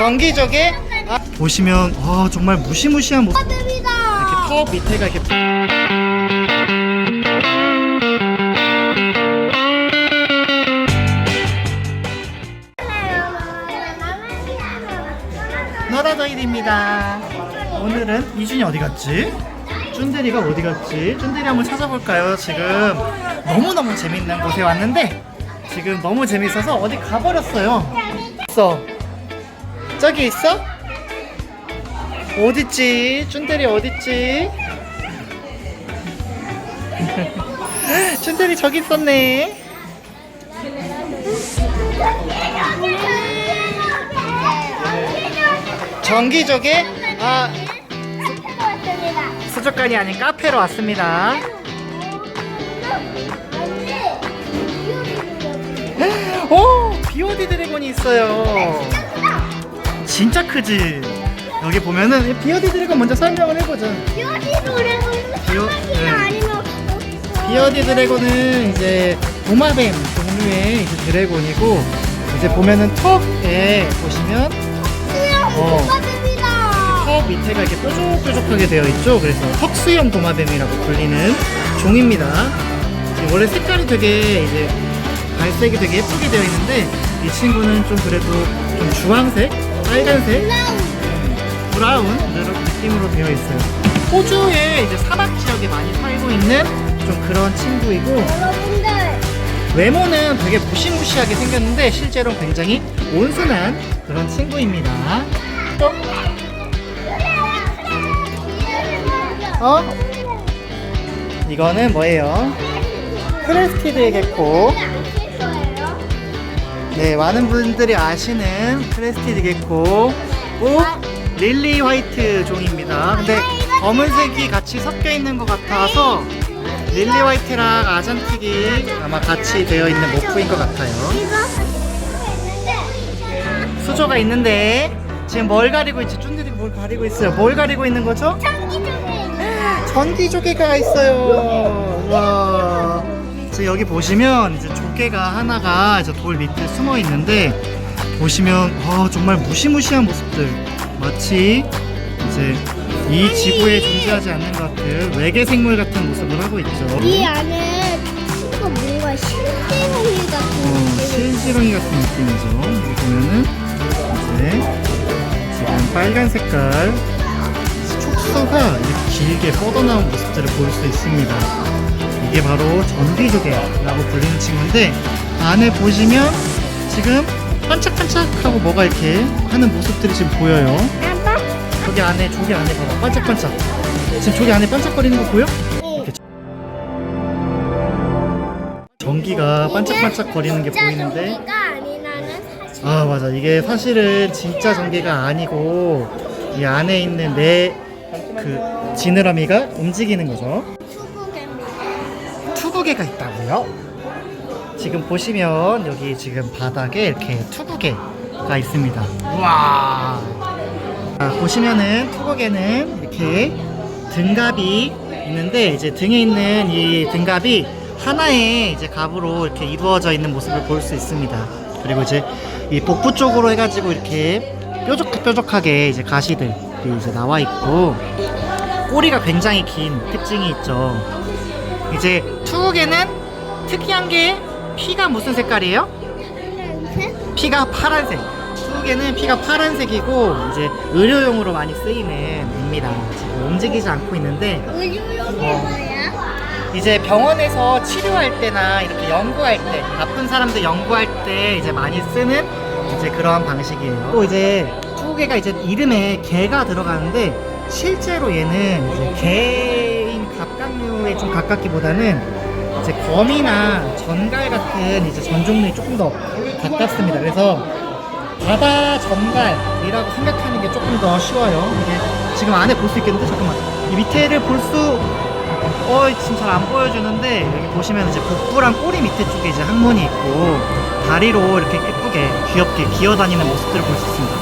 정기적에 아, 보시면 와 정말 무시무시한 모습 이렇게. 턱 밑에가 이렇게 너다더일입니다. 오늘은 이준이 어디 갔지? 쭌데리가 어디 갔지? 쭌데리 한번 찾아볼까요? 지금 너무너무 재밌는 곳에 왔는데 지금 너무 재밌어서 어디 가버렸어요. 있어. 저기 있어? 어딨지? 쭌데리 어딨지? 쭌데리 저기 있었네. 정기적에 아 수족관이 아닌 카페로 왔습니다. 오 비오디 드래곤이 있어요. 진짜 크지. 여기 보면은 이 비오디 드래곤 먼저 설명을 해보자. 비오- 네. 비어디 드래곤은 이제 도마뱀 종류의 이제 드래곤이고 이제 보면은 턱에 보시면 어. 턱 밑에가 이렇게 뾰족뾰족하게 되어 있죠. 그래서 턱수염 도마뱀이라고 불리는 종입니다. 원래 색깔이 되게 이제 갈색이 되게 예쁘게 되어 있는데 이 친구는 좀 그래도 좀 주황색, 빨간색, 브라운 이런 느낌으로 되어 있어요. 호주의 이제 사막 지역에 많이 살고 있는 좀 그런 친구이고 여러분들 외모는 되게 무시무시하게 생겼는데 실제로 굉장히 온순한 그런 친구입니다. 또 어? 이거는 뭐예요? 크레스티드 개코. 네, 많은 분들이 아시는 크레스티드 개코. 꼭 릴리 화이트 종입니다. 근데 검은색이 같이 섞여 있는 것 같아서 릴리 화이트랑 아잔틱이 아마 같이 되어 있는 모프인 것 같아요. 수조가 있는데 지금 뭘 가리고 있지? 쫀들이 뭘 가리고 있어요? 뭘 가리고 있는 거죠? 전기 조개가 있어요. 와. 지금 여기 보시면 이제 조개가 하나가 이제 돌 밑에 숨어 있는데 보시면 와 정말 무시무시한 모습들 마치 이제 이 지구에 존재하지 않는 것 같은 외계 생물 같은 모습을 하고 있죠. 이 안에 친구가 뭔가 실제공이 같은 어, 실지렁이 같은 느낌이죠. 여기 보면은 이제 지금 빨간 색깔 촉수가 이렇게 길게 뻗어나온 모습들을 볼 수 있습니다. 이게 바로 전기조개라고 불리는 친구인데 안에 보시면 지금 반짝반짝하고 뭐가 이렇게 하는 모습들이 지금 보여요. 아빠? 저기 안에 조개 안에 봐봐 반짝반짝. 지금 조개 안에 반짝거리는 거 보여? 이렇게 전기가 반짝반짝 거리는 게 보이는데. 아 맞아 이게 사실은 진짜 전기가 아니고 이 안에 있는 내 그 지느러미가 움직이는 거죠. 투구개가 있다고요? 지금 보시면 여기 지금 바닥에 이렇게 투구개가 있습니다 우와 자, 보시면은 투구개는 이렇게 등갑이 있는데 이제 등에 있는 이 등갑이 하나의 이제 갑으로 이렇게 이루어져 있는 모습을 볼 수 있습니다. 그리고 이제 이 복부 쪽으로 해가지고 이렇게 뾰족뾰족하게 이제 가시들이 이제 나와 있고 꼬리가 굉장히 긴 특징이 있죠. 이제 투구개는 특이한 게 피가 무슨 색깔이에요? 파란색? 피가 파란색. 투구개는 피가 파란색이고 이제 의료용으로 많이 쓰이는 입니다. 지금 움직이지 않고 있는데 의료용이 어. 뭐야? 이제 병원에서 치료할 때나 이렇게 연구할 때 아픈 사람들 연구할 때 이제 많이 쓰는 이제 그런 방식이에요. 또 이제 투구개가 이제 이름에 개가 들어가는데 실제로 얘는 이제 개 인 갑각류에 좀 가깝기보다는 이제 거미나 전갈 같은 이제 전 종류에 조금 더 가깝습니다. 그래서 바다 전갈이라고 생각하는 게 조금 더 쉬워요. 이게 지금 안에 볼 수 있겠는데 잠깐만 이 밑에를 볼 수 어, 지금 잘 안 보여주는데 여기 보시면 이제 복부랑 꼬리 밑에 쪽에 이제 항문이 있고 다리로 이렇게 예쁘게 귀엽게 기어다니는 모습들을 볼 수 있습니다.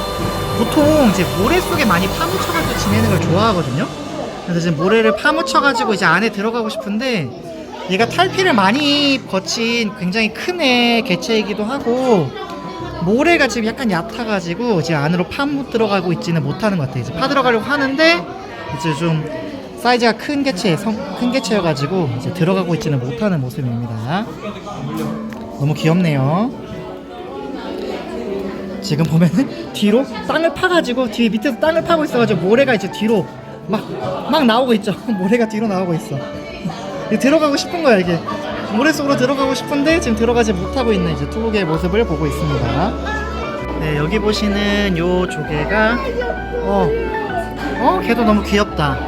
보통 이제 모래 속에 많이 파묻혀가지고 지내는 걸 좋아하거든요. 그래서 지금 모래를 파묻혀가지고 이제 안에 들어가고 싶은데 얘가 탈피를 많이 거친 굉장히 큰 애 개체이기도 하고 모래가 지금 약간 얕아가지고 지금 안으로 파못 들어가고 있지는 못하는 것 같아요. 이제 파 들어가려고 하는데 이제 좀 사이즈가 큰 개체, 성, 큰 개체여가지고 이제 들어가고 있지는 못하는 모습입니다. 너무 귀엽네요. 지금 보면은 뒤로 땅을 파가지고 뒤에 밑에서 땅을 파고 있어가지고 모래가 이제 뒤로 막 막 나오고 있죠. 모래가 뒤로 나오고 있어. 들어가고 싶은 거야 이게 모래 속으로 들어가고 싶은데 지금 들어가지 못하고 있는 이제 투구개의 모습을 보고 있습니다. 네 여기 보시는 요 조개가 어, 어 걔도 너무 귀엽다.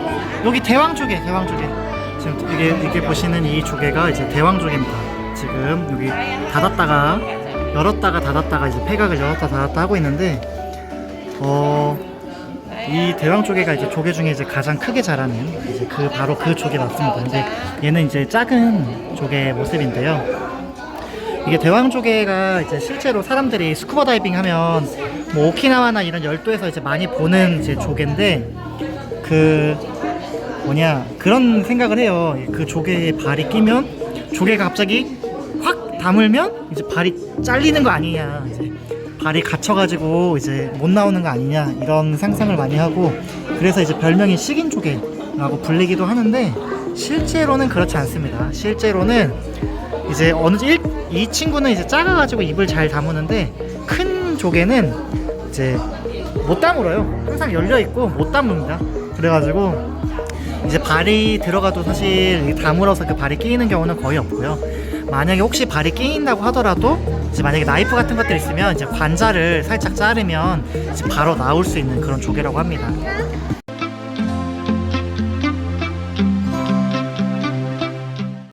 여기 대왕 조개 대왕 조개 지금 이게 이게 보시는 이 조개가 이제 대왕 조개입니다. 지금 여기 닫았다가 열었다가 닫았다가 이제 폐각을 열었다 닫았다 하고 있는데 어. 이 대왕 조개가 이제 조개 중에 이제 가장 크게 자라는 이제 그 바로 그 조개 맞습니다. 근데 얘는 이제 작은 조개 모습인데요. 이게 대왕 조개가 이제 실제로 사람들이 스쿠버 다이빙 하면 뭐 오키나와나 이런 열도에서 이제 많이 보는 이제 조개인데 그 뭐냐 그런 생각을 해요. 그 조개에 발이 끼면 조개가 갑자기 확 다물면 이제 발이 잘리는 거 아니냐 이제 발이 갇혀가지고 이제 못 나오는 거 아니냐 이런 상상을 많이 하고 그래서 이제 별명이 식인 조개라고 불리기도 하는데 실제로는 그렇지 않습니다. 실제로는 이제 어느 이, 이 친구는 이제 작아가지고 입을 잘 다무는데 큰 조개는 이제 못 다물어요. 항상 열려 있고 못 다뭅니다. 그래가지고 이제 발이 들어가도 사실 다물어서 그 발이 끼이는 경우는 거의 없고요. 만약에 혹시 발이 끼인다고 하더라도 이제 만약에 나이프 같은 것들 있으면 이제 관자를 살짝 자르면 이제 바로 나올 수 있는 그런 조개라고 합니다.